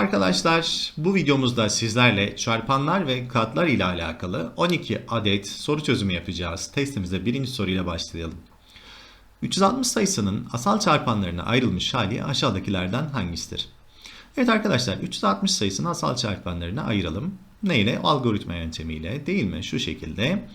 arkadaşlar. Bu videomuzda sizlerle çarpanlar ve katlar ile alakalı 12 adet soru çözümü yapacağız. Testimizde birinci soruyla başlayalım. 360 sayısının asal çarpanlarına ayrılmış hali aşağıdakilerden hangisidir? Evet arkadaşlar 360 sayısını asal çarpanlarına ayıralım. Ne ile? Algoritma yöntemiyle değil mi? Şu şekilde.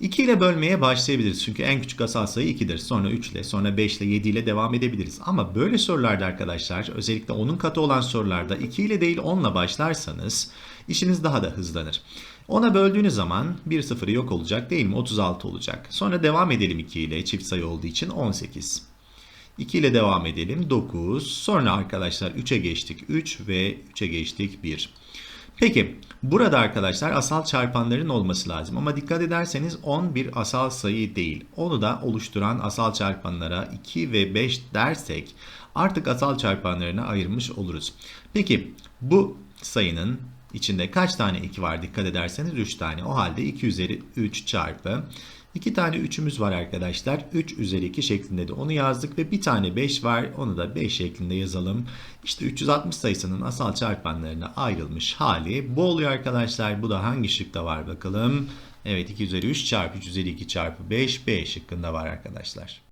2 ile bölmeye başlayabiliriz. Çünkü en küçük asal sayı 2'dir. Sonra 3 ile, sonra 5 ile, 7 ile devam edebiliriz. Ama böyle sorularda arkadaşlar özellikle onun katı olan sorularda 2 ile değil 10 ile başlarsanız işiniz daha da hızlanır. 10'a böldüğünüz zaman 1 sıfırı yok olacak değil mi? 36 olacak. Sonra devam edelim 2 ile çift sayı olduğu için 18. 2 ile devam edelim 9. Sonra arkadaşlar 3'e geçtik 3 ve 3'e geçtik 1. Peki burada arkadaşlar asal çarpanların olması lazım ama dikkat ederseniz 10 bir asal sayı değil. Onu da oluşturan asal çarpanlara 2 ve 5 dersek artık asal çarpanlarına ayırmış oluruz. Peki bu sayının içinde kaç tane 2 var dikkat ederseniz 3 tane. O halde 2 üzeri 3 çarpı 2 tane 3'ümüz var arkadaşlar. 3 üzeri 2 şeklinde de onu yazdık ve bir tane 5 var. Onu da 5 şeklinde yazalım. İşte 360 sayısının asal çarpanlarına ayrılmış hali bu oluyor arkadaşlar. Bu da hangi şıkta var bakalım. Evet 2 üzeri 3 çarpı 3 üzeri 2 çarpı 5 B şıkkında var arkadaşlar.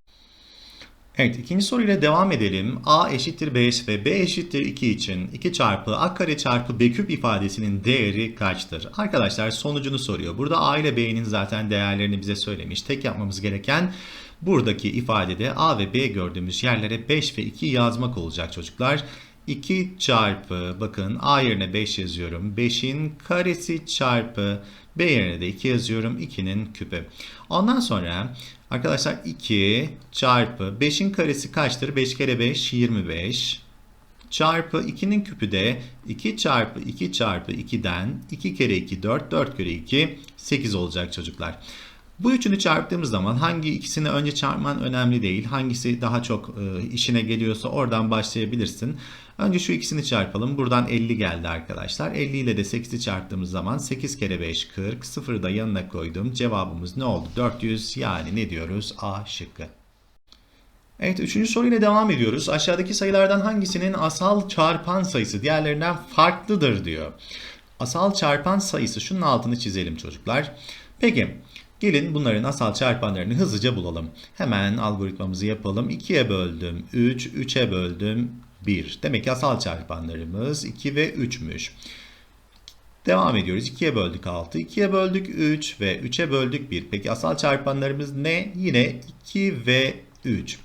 Evet ikinci soruyla devam edelim. A eşittir 5 ve B eşittir 2 için 2 çarpı A kare çarpı B küp ifadesinin değeri kaçtır? Arkadaşlar sonucunu soruyor. Burada A ile B'nin zaten değerlerini bize söylemiş. Tek yapmamız gereken buradaki ifadede A ve B gördüğümüz yerlere 5 ve 2 yazmak olacak çocuklar. 2 çarpı bakın A yerine 5 yazıyorum. 5'in karesi çarpı B yerine de 2 yazıyorum. 2'nin küpü. Ondan sonra arkadaşlar 2 çarpı 5'in karesi kaçtır? 5 kere 5 25 çarpı 2'nin küpü de 2 çarpı 2 çarpı 2'den 2 kere 2 4 4 kere 2 8 olacak çocuklar. Bu üçünü çarptığımız zaman hangi ikisini önce çarpman önemli değil. Hangisi daha çok e, işine geliyorsa oradan başlayabilirsin. Önce şu ikisini çarpalım. Buradan 50 geldi arkadaşlar. 50 ile de 8'i çarptığımız zaman 8 kere 5 40. 0'ı da yanına koydum. Cevabımız ne oldu? 400 yani ne diyoruz? A şıkkı. Evet üçüncü soruyla devam ediyoruz. Aşağıdaki sayılardan hangisinin asal çarpan sayısı diğerlerinden farklıdır diyor. Asal çarpan sayısı şunun altını çizelim çocuklar. Peki gelin bunların asal çarpanlarını hızlıca bulalım. Hemen algoritmamızı yapalım. 2'ye böldüm 3, 3'e böldüm 1. Demek ki asal çarpanlarımız 2 ve 3'müş. Devam ediyoruz. 2'ye böldük 6, 2'ye böldük 3 ve 3'e böldük 1. Peki asal çarpanlarımız ne? Yine 2 ve 3.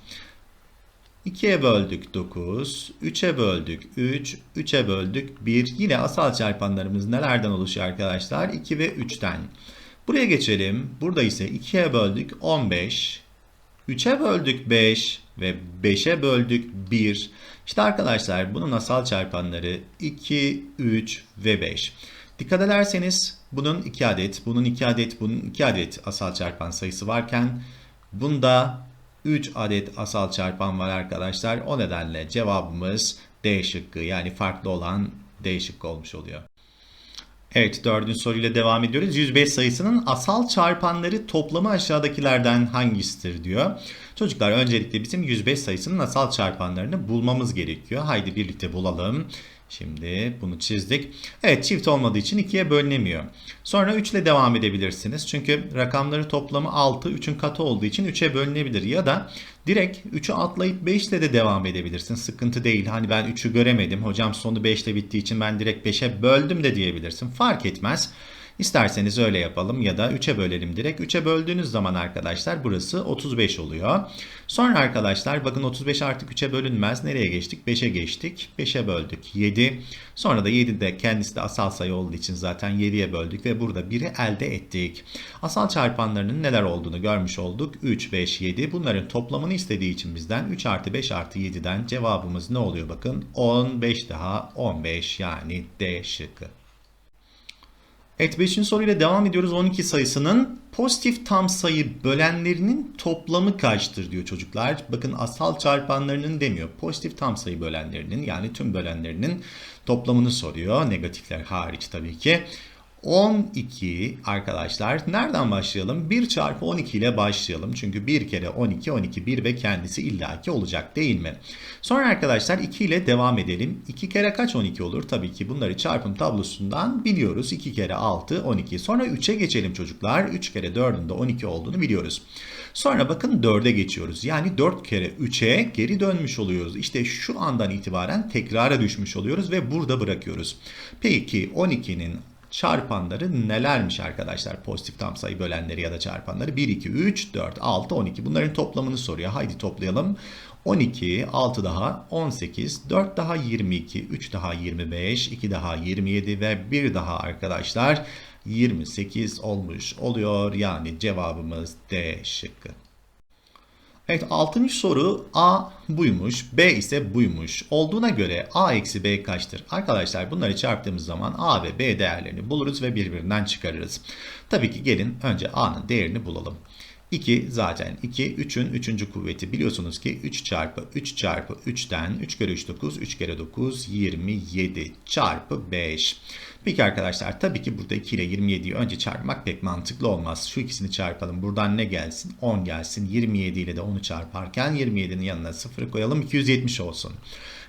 2'ye böldük 9, 3'e böldük 3, 3'e böldük 1. Yine asal çarpanlarımız nelerden oluşuyor arkadaşlar? 2 ve 3'ten. Buraya geçelim. Burada ise 2'ye böldük 15, 3'e böldük 5 ve 5'e böldük 1. İşte arkadaşlar bunun asal çarpanları 2, 3 ve 5. Dikkat ederseniz bunun 2 adet, bunun 2 adet, bunun 2 adet asal çarpan sayısı varken bunda 3 adet asal çarpan var arkadaşlar. O nedenle cevabımız D şıkkı yani farklı olan D şıkkı olmuş oluyor. Evet dördüncü soruyla devam ediyoruz. 105 sayısının asal çarpanları toplamı aşağıdakilerden hangisidir diyor. Çocuklar öncelikle bizim 105 sayısının asal çarpanlarını bulmamız gerekiyor. Haydi birlikte bulalım. Şimdi bunu çizdik. Evet çift olmadığı için 2'ye bölünemiyor. Sonra 3 ile devam edebilirsiniz. Çünkü rakamları toplamı 6, 3'ün katı olduğu için 3'e bölünebilir. Ya da direkt 3'ü atlayıp 5 ile de devam edebilirsin. Sıkıntı değil. Hani ben 3'ü göremedim. Hocam sonu 5 ile bittiği için ben direkt 5'e böldüm de diyebilirsin. Fark etmez. İsterseniz öyle yapalım ya da 3'e bölelim direkt. 3'e böldüğünüz zaman arkadaşlar burası 35 oluyor. Sonra arkadaşlar bakın 35 artık 3'e bölünmez. Nereye geçtik? 5'e geçtik. 5'e böldük 7. Sonra da 7 de kendisi de asal sayı olduğu için zaten 7'ye böldük ve burada 1'i elde ettik. Asal çarpanlarının neler olduğunu görmüş olduk. 3, 5, 7. Bunların toplamını istediği için bizden 3 artı 5 artı 7'den cevabımız ne oluyor bakın? 15 daha 15 yani D şıkkı. Evet 5. soruyla devam ediyoruz. 12 sayısının pozitif tam sayı bölenlerinin toplamı kaçtır diyor çocuklar. Bakın asal çarpanlarının demiyor. Pozitif tam sayı bölenlerinin yani tüm bölenlerinin toplamını soruyor. Negatifler hariç tabii ki. 12 arkadaşlar. Nereden başlayalım? 1 çarpı 12 ile başlayalım. Çünkü 1 kere 12, 12 1 ve kendisi illaki olacak değil mi? Sonra arkadaşlar 2 ile devam edelim. 2 kere kaç 12 olur? Tabii ki bunları çarpım tablosundan biliyoruz. 2 kere 6, 12. Sonra 3'e geçelim çocuklar. 3 kere 4'ün de 12 olduğunu biliyoruz. Sonra bakın 4'e geçiyoruz. Yani 4 kere 3'e geri dönmüş oluyoruz. İşte şu andan itibaren tekrara düşmüş oluyoruz ve burada bırakıyoruz. Peki 12'nin çarpanları nelermiş arkadaşlar? Pozitif tam sayı bölenleri ya da çarpanları 1, 2, 3, 4, 6, 12. Bunların toplamını soruyor. Haydi toplayalım. 12, 6 daha 18, 4 daha 22, 3 daha 25, 2 daha 27 ve 1 daha arkadaşlar 28 olmuş oluyor. Yani cevabımız D şıkkı. Evet 6. soru A buymuş, B ise buymuş. Olduğuna göre A eksi B kaçtır? Arkadaşlar bunları çarptığımız zaman A ve B değerlerini buluruz ve birbirinden çıkarırız. Tabii ki gelin önce A'nın değerini bulalım. 2 zaten 2. 3'ün 3. kuvveti biliyorsunuz ki 3 çarpı 3 çarpı 3'ten 3 kere 3 9, 3 kere 9 27 çarpı 5. Peki arkadaşlar tabii ki burada 2 ile 27'yi önce çarpmak pek mantıklı olmaz. Şu ikisini çarpalım. Buradan ne gelsin? 10 gelsin. 27 ile de 10'u çarparken 27'nin yanına 0 koyalım. 270 olsun.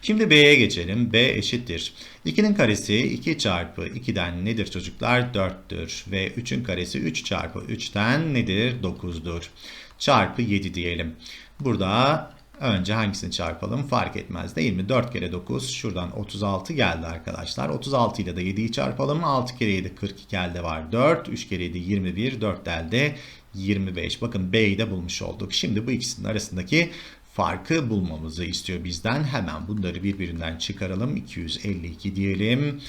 Şimdi B'ye geçelim. B eşittir. 2'nin karesi 2 çarpı 2'den nedir çocuklar? 4'tür. Ve 3'ün karesi 3 çarpı 3'ten nedir? 9'dur. Çarpı 7 diyelim. Burada önce hangisini çarpalım fark etmez değil mi? 4 kere 9 şuradan 36 geldi arkadaşlar. 36 ile de 7'yi çarpalım. 6 kere 7 42 elde var 4. 3 kere 7 21 4 elde 25. Bakın B'yi de bulmuş olduk. Şimdi bu ikisinin arasındaki farkı bulmamızı istiyor bizden. Hemen bunları birbirinden çıkaralım. 252 diyelim.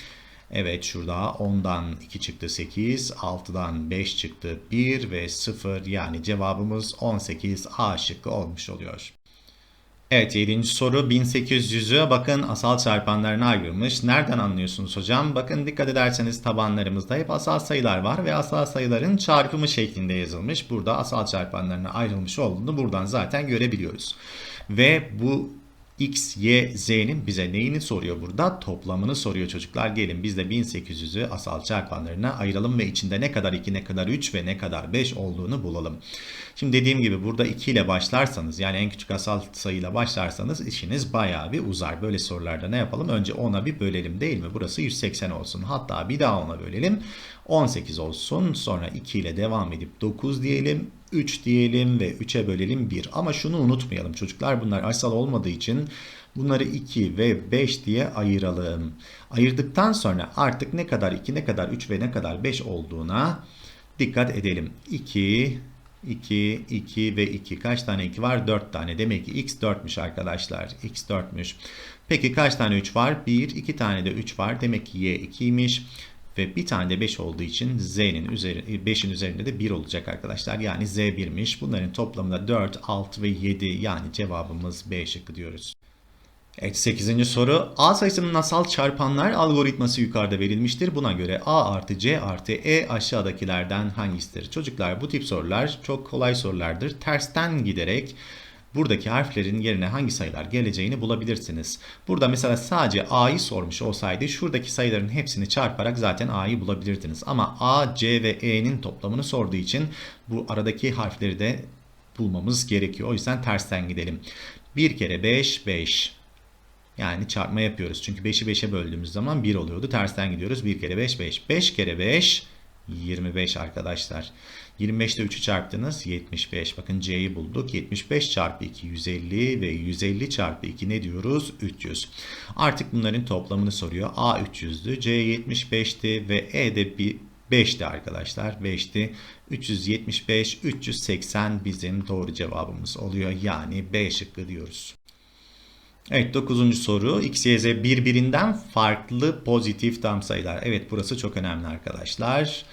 Evet şurada 10'dan 2 çıktı 8, 6'dan 5 çıktı 1 ve 0 yani cevabımız 18 A şıkkı olmuş oluyor. Evet 7. soru 1800'ü bakın asal çarpanlarına ayrılmış. Nereden anlıyorsunuz hocam? Bakın dikkat ederseniz tabanlarımızda hep asal sayılar var ve asal sayıların çarpımı şeklinde yazılmış. Burada asal çarpanlarına ayrılmış olduğunu buradan zaten görebiliyoruz. Ve bu X, Y, Z'nin bize neyini soruyor burada? Toplamını soruyor çocuklar. Gelin biz de 1800'ü asal çarpanlarına ayıralım ve içinde ne kadar 2, ne kadar 3 ve ne kadar 5 olduğunu bulalım. Şimdi dediğim gibi burada 2 ile başlarsanız yani en küçük asal sayıyla başlarsanız işiniz bayağı bir uzar. Böyle sorularda ne yapalım? Önce 10'a bir bölelim değil mi? Burası 180 olsun. Hatta bir daha 10'a bölelim. 18 olsun. Sonra 2 ile devam edip 9 diyelim. 3 diyelim ve 3'e bölelim 1. Ama şunu unutmayalım çocuklar bunlar asal olmadığı için bunları 2 ve 5 diye ayıralım. Ayırdıktan sonra artık ne kadar 2 ne kadar 3 ve ne kadar 5 olduğuna dikkat edelim. 2 2, 2 ve 2. Kaç tane 2 var? 4 tane. Demek ki x 4'müş arkadaşlar. x 4'müş. Peki kaç tane 3 var? 1, 2 tane de 3 var. Demek ki y 2'ymiş. Ve bir tane de 5 olduğu için z'nin üzeri 5'in üzerinde de 1 olacak arkadaşlar. Yani z 1'miş. Bunların toplamında 4, 6 ve 7 yani cevabımız B şıkkı diyoruz. Evet 8. soru. A sayısının asal çarpanlar algoritması yukarıda verilmiştir. Buna göre A artı C artı E aşağıdakilerden hangisidir? Çocuklar bu tip sorular çok kolay sorulardır. Tersten giderek buradaki harflerin yerine hangi sayılar geleceğini bulabilirsiniz. Burada mesela sadece A'yı sormuş olsaydı şuradaki sayıların hepsini çarparak zaten A'yı bulabilirdiniz. Ama A, C ve E'nin toplamını sorduğu için bu aradaki harfleri de bulmamız gerekiyor. O yüzden tersten gidelim. 1 kere 5, 5. Yani çarpma yapıyoruz. Çünkü 5'i 5'e böldüğümüz zaman 1 oluyordu. Tersten gidiyoruz. 1 kere 5 5. 5 kere 5 25 arkadaşlar. 25'te 3'ü çarptınız 75. Bakın C'yi bulduk. 75 çarpı 2 150 ve 150 çarpı 2 ne diyoruz? 300. Artık bunların toplamını soruyor. A 300'dü. C 75'ti ve E de bir 5'ti arkadaşlar. 5'ti. 375, 380 bizim doğru cevabımız oluyor. Yani B şıkkı diyoruz. Evet 9. soru x, y, z birbirinden farklı pozitif tam sayılar. Evet burası çok önemli arkadaşlar.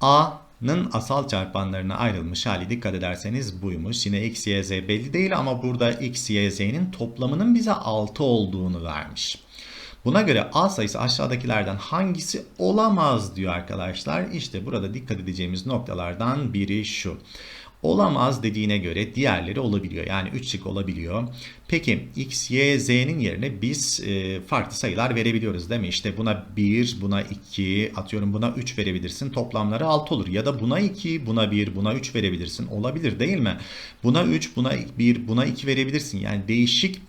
A'nın asal çarpanlarına ayrılmış hali dikkat ederseniz buymuş. Yine x, y, z belli değil ama burada x, y, z'nin toplamının bize 6 olduğunu vermiş. Buna göre A sayısı aşağıdakilerden hangisi olamaz diyor arkadaşlar. İşte burada dikkat edeceğimiz noktalardan biri şu. Olamaz dediğine göre diğerleri olabiliyor. Yani 3 şık olabiliyor. Peki x, y, z'nin yerine biz e, farklı sayılar verebiliyoruz değil mi? İşte buna 1, buna 2, atıyorum buna 3 verebilirsin. Toplamları 6 olur. Ya da buna 2, buna 1, buna 3 verebilirsin. Olabilir değil mi? Buna 3, buna 1, buna 2 verebilirsin. Yani değişik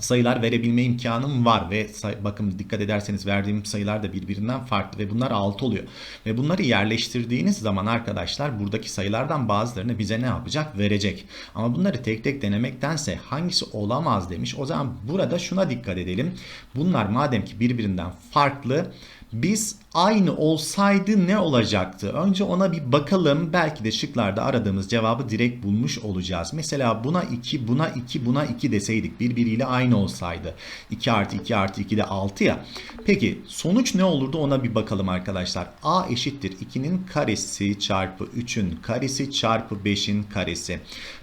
sayılar verebilme imkanım var ve bakın dikkat ederseniz verdiğim sayılar da birbirinden farklı ve bunlar 6 oluyor. Ve bunları yerleştirdiğiniz zaman arkadaşlar buradaki sayılardan bazılarını bize ne yapacak? Verecek. Ama bunları tek tek denemektense hangisi olamaz demiş. O zaman burada şuna dikkat edelim. Bunlar madem ki birbirinden farklı biz aynı olsaydı ne olacaktı? Önce ona bir bakalım. Belki de şıklarda aradığımız cevabı direkt bulmuş olacağız. Mesela buna 2, buna 2, buna 2 deseydik birbiriyle aynı olsaydı. 2 artı 2 artı 2 de 6 ya. Peki sonuç ne olurdu ona bir bakalım arkadaşlar. A eşittir 2'nin karesi çarpı 3'ün karesi çarpı 5'in karesi.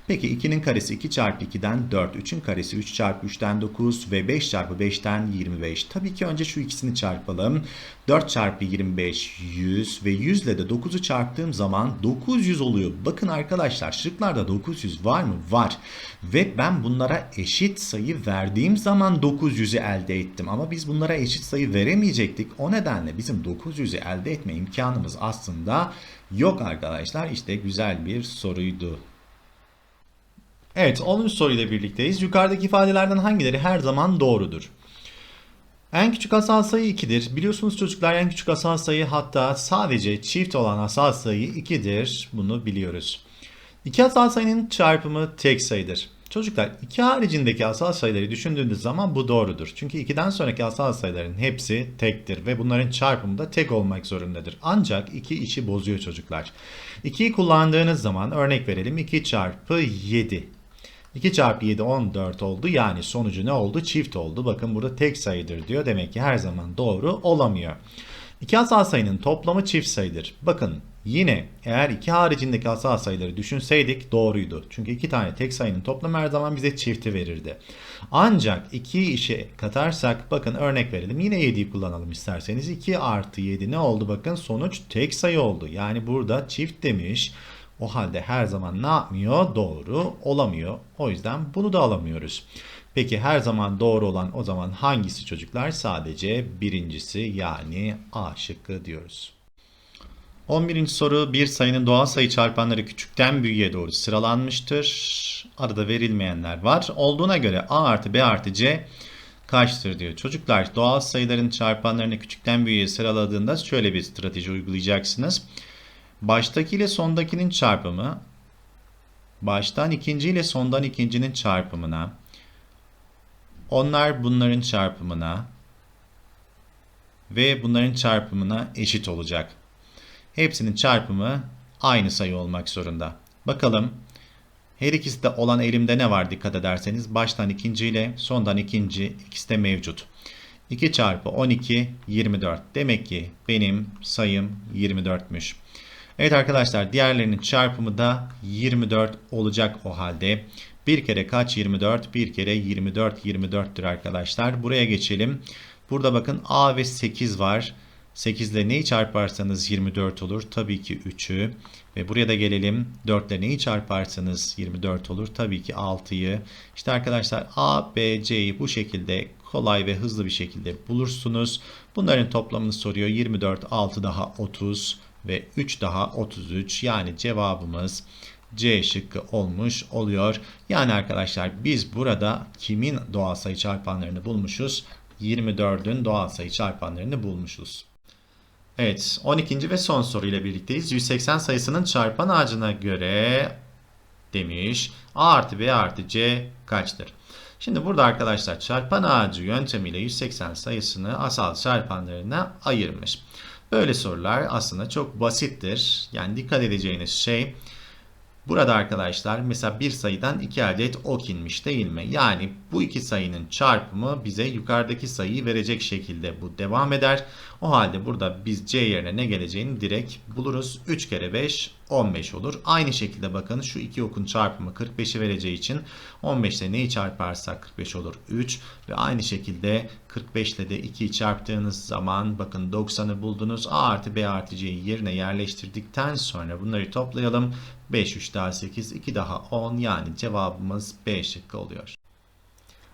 Peki 2'nin karesi 2 çarpı 2'den 4, 3'ün karesi 3 çarpı 3'ten 9 ve 5 çarpı 5'ten 25. Tabii ki önce şu ikisini çarpalım. 4 çarpı 25 100 ve 100 ile de 9'u çarptığım zaman 900 oluyor. Bakın arkadaşlar şıklarda 900 var mı? Var. Ve ben bunlara eşit sayı verdiğim zaman 900'ü elde ettim. Ama biz bunlara eşit sayı veremeyecektik. O nedenle bizim 900'ü elde etme imkanımız aslında yok arkadaşlar. İşte güzel bir soruydu. Evet 10. soruyla birlikteyiz. Yukarıdaki ifadelerden hangileri her zaman doğrudur? En küçük asal sayı 2'dir. Biliyorsunuz çocuklar en küçük asal sayı hatta sadece çift olan asal sayı 2'dir. Bunu biliyoruz. İki asal sayının çarpımı tek sayıdır. Çocuklar iki haricindeki asal sayıları düşündüğünüz zaman bu doğrudur. Çünkü 2'den sonraki asal sayıların hepsi tektir ve bunların çarpımı da tek olmak zorundadır. Ancak 2 işi bozuyor çocuklar. 2'yi kullandığınız zaman örnek verelim 2 çarpı 7. 2 çarpı 7 14 oldu. Yani sonucu ne oldu? Çift oldu. Bakın burada tek sayıdır diyor. Demek ki her zaman doğru olamıyor. İki asal sayının toplamı çift sayıdır. Bakın yine eğer iki haricindeki asal sayıları düşünseydik doğruydu. Çünkü iki tane tek sayının toplamı her zaman bize çifti verirdi. Ancak 2'yi işe katarsak bakın örnek verelim. Yine 7'yi kullanalım isterseniz. 2 artı 7 ne oldu? Bakın sonuç tek sayı oldu. Yani burada çift demiş. O halde her zaman ne yapmıyor? Doğru olamıyor. O yüzden bunu da alamıyoruz. Peki her zaman doğru olan o zaman hangisi çocuklar? Sadece birincisi yani A şıkkı diyoruz. 11. soru bir sayının doğal sayı çarpanları küçükten büyüğe doğru sıralanmıştır. Arada verilmeyenler var. Olduğuna göre A artı B artı C kaçtır diyor. Çocuklar doğal sayıların çarpanlarını küçükten büyüğe sıraladığında şöyle bir strateji uygulayacaksınız. Baştaki ile sondakinin çarpımı baştan ikinci ile sondan ikincinin çarpımına onlar bunların çarpımına ve bunların çarpımına eşit olacak. Hepsinin çarpımı aynı sayı olmak zorunda. Bakalım her ikisi de olan elimde ne var dikkat ederseniz baştan ikinci ile sondan ikinci ikisi de mevcut. 2 çarpı 12 24. Demek ki benim sayım 24'müş. Evet arkadaşlar diğerlerinin çarpımı da 24 olacak o halde. Bir kere kaç 24? Bir kere 24 24'tür arkadaşlar. Buraya geçelim. Burada bakın A ve 8 var. 8 ile neyi çarparsanız 24 olur. Tabii ki 3'ü. Ve buraya da gelelim. 4 ile neyi çarparsanız 24 olur. Tabii ki 6'yı. İşte arkadaşlar A, B, C'yi bu şekilde kolay ve hızlı bir şekilde bulursunuz. Bunların toplamını soruyor. 24, 6 daha 30 ve 3 daha 33. Yani cevabımız C şıkkı olmuş oluyor. Yani arkadaşlar biz burada kimin doğal sayı çarpanlarını bulmuşuz? 24'ün doğal sayı çarpanlarını bulmuşuz. Evet 12. ve son soruyla birlikteyiz. 180 sayısının çarpan ağacına göre demiş A artı B artı C kaçtır? Şimdi burada arkadaşlar çarpan ağacı yöntemiyle 180 sayısını asal çarpanlarına ayırmış. Böyle sorular aslında çok basittir. Yani dikkat edeceğiniz şey Burada arkadaşlar mesela bir sayıdan iki adet ok inmiş değil mi? Yani bu iki sayının çarpımı bize yukarıdaki sayıyı verecek şekilde bu devam eder. O halde burada biz c yerine ne geleceğini direkt buluruz. 3 kere 5 15 olur. Aynı şekilde bakın şu iki okun çarpımı 45'i vereceği için 15 ile neyi çarparsak 45 olur 3 ve aynı şekilde 45 ile de 2'yi çarptığınız zaman bakın 90'ı buldunuz. A artı B artı C'yi yerine yerleştirdikten sonra bunları toplayalım. 5, 3 daha 8, 2 daha 10 yani cevabımız B şıkkı oluyor.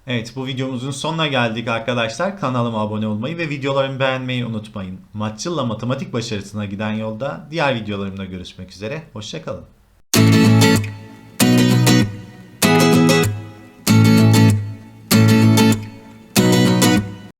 Evet bu videomuzun sonuna geldik arkadaşlar. Kanalıma abone olmayı ve videolarımı beğenmeyi unutmayın. Maççılla matematik başarısına giden yolda diğer videolarımda görüşmek üzere. Hoşçakalın.